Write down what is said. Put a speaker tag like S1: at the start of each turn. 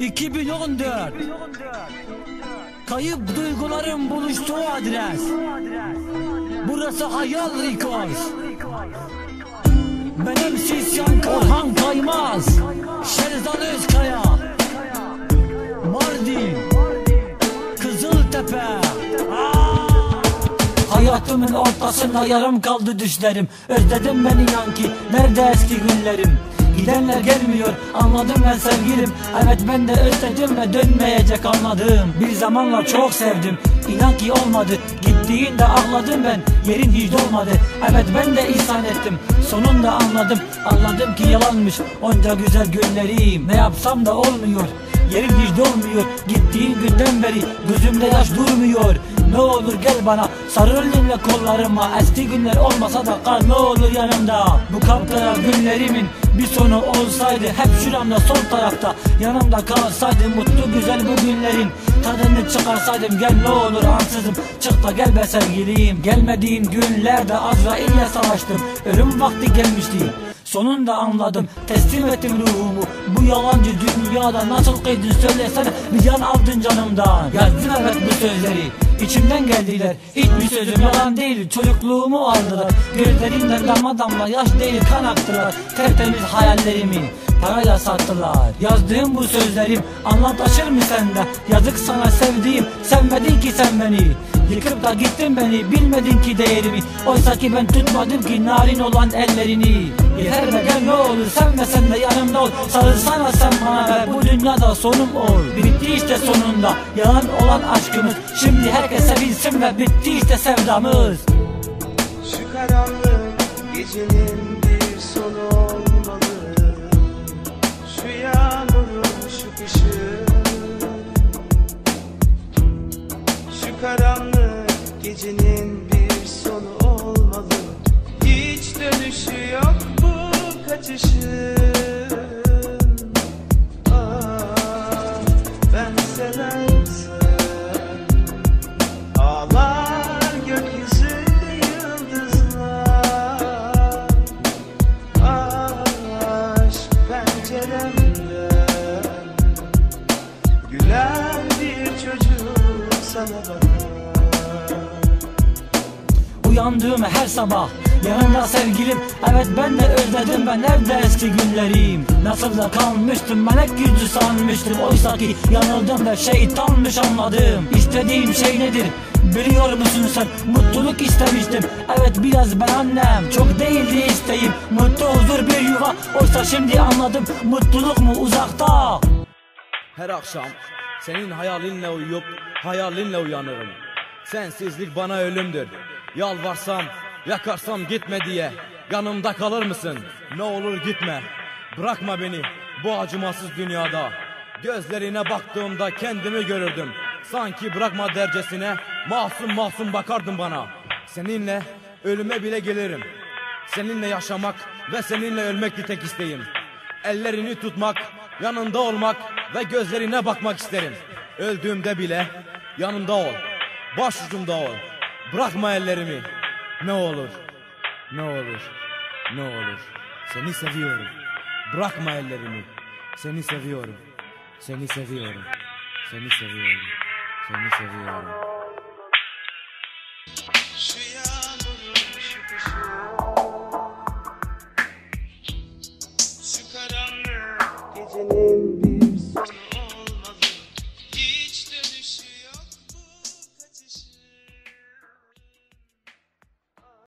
S1: 2014 Kayıp duyguların buluştuğu adres. Burası Hayal Records. Benim Sisyan Orhan Kaymaz. Şerzan Özkaya. Mardin. Kızıltepe! Hayatımın ortasında yarım kaldı düşlerim. Özledim beni inan ki nerede eski günlerim Gidenler gelmiyor anladım ben sevgilim. Evet ben de özledim ve dönmeyecek anladım. Bir zamanlar çok sevdim inan ki olmadı. Gittiğinde ağladım ben yerin hiç dolmadı. Evet ben de ihsan ettim sonunda anladım. Anladım ki yalanmış onca güzel günlerim Ne yapsam da olmuyor Yerim hiç dolmuyor. Gittiğin günden beri gözümde yaş durmuyor. Ne olur gel bana sarıl elinle kollarıma. Eski günler olmasa da kal ne olur yanımda. Bu kapkara günlerimin bir sonu olsaydı Hep şuramda sol tarafta. Yanımda kalsaydı Mutlu güzel bu günlerin tadını çıkarsaydım. Gel ne olur ansızım çık da gel be sevgiliyim. Gelmediğin günlerde Azrail'le savaştım. Ölüm vakti gelmişti. Sonunda anladım teslim ettim ruhumu. Bu yalancı dünyada nasıl kıydın söylesene. Bir can aldın canımdan. Yazdım evet bu sözleri içimden geldiler. Hiçbir sözüm yalan değil. Çocukluğumu aldılar. Gözlerimden damla damla yaş değil kan aktılar. Tertemiz hayallerimi parayla sattılar. Yazdığım bu sözlerim anlatlaşır mı sende? Yazık sana sevdiğim. Sevmedin ki sen beni. Yıkıp da gittin beni. Bilmedin ki değerimi. Oysa ki ben tutmadım ki narin olan ellerini Yeter be gel ne olur sevmesen de yanımda ol. Sarılsana sen bana ve bu dünyada sonum ol. Bitti işte sonunda yalan olan aşkımız. Şimdi herkese bilsin ve bitti işte sevdamız.
S2: Şu karanlık gecenin bir sonu olmalı. Şu yağmurun şu kışın. Şu karanlık gecenin bir sonu olmalı dönüşü yok bu kaçışın. Ah, ben seversem Ağlar gökyüzünde yıldızlar. Aşk penceremden Gülen bir çocuk sana bakar
S1: Uyandığım her sabah Yanımda sevgilim. Evet ben de özledim. Ben evde eski günlerim Nasıl da kalmıştım. Melek yüzü sanmıştım. Oysa ki yanıldım ve şeytanmış anladım İstediğim şey nedir? Biliyor musun sen? Mutluluk istemiştim. Evet biraz ben annem. Çok değildi isteğim Mutlu huzur bir yuva. Oysa şimdi anladım. Mutluluk mu uzakta?
S3: Her akşam senin hayalinle uyuyup hayalinle uyanırım. Sensizlik bana ölümdür. Yalvarsam, yakarsam gitme diye yanımda kalır mısın? Ne olur gitme. Bırakma beni bu acımasız dünyada. Gözlerine baktığımda kendimi görürdüm. Sanki bırakma dercesine masum masum bakardın bana. Seninle ölüme bile gelirim. Seninle yaşamak ve seninle ölmekti tek isteğim. Ellerini tutmak, yanında olmak ve gözlerine bakmak isterim. Öldüğümde bile yanımda ol. Başucumda ol. Bırakma ellerimi. Ne olur. Ne olur. Ne olur. Seni seviyorum. Bırakma ellerimi. Seni seviyorum. Seni seviyorum. Seni seviyorum. Seni seviyorum.
S2: Şu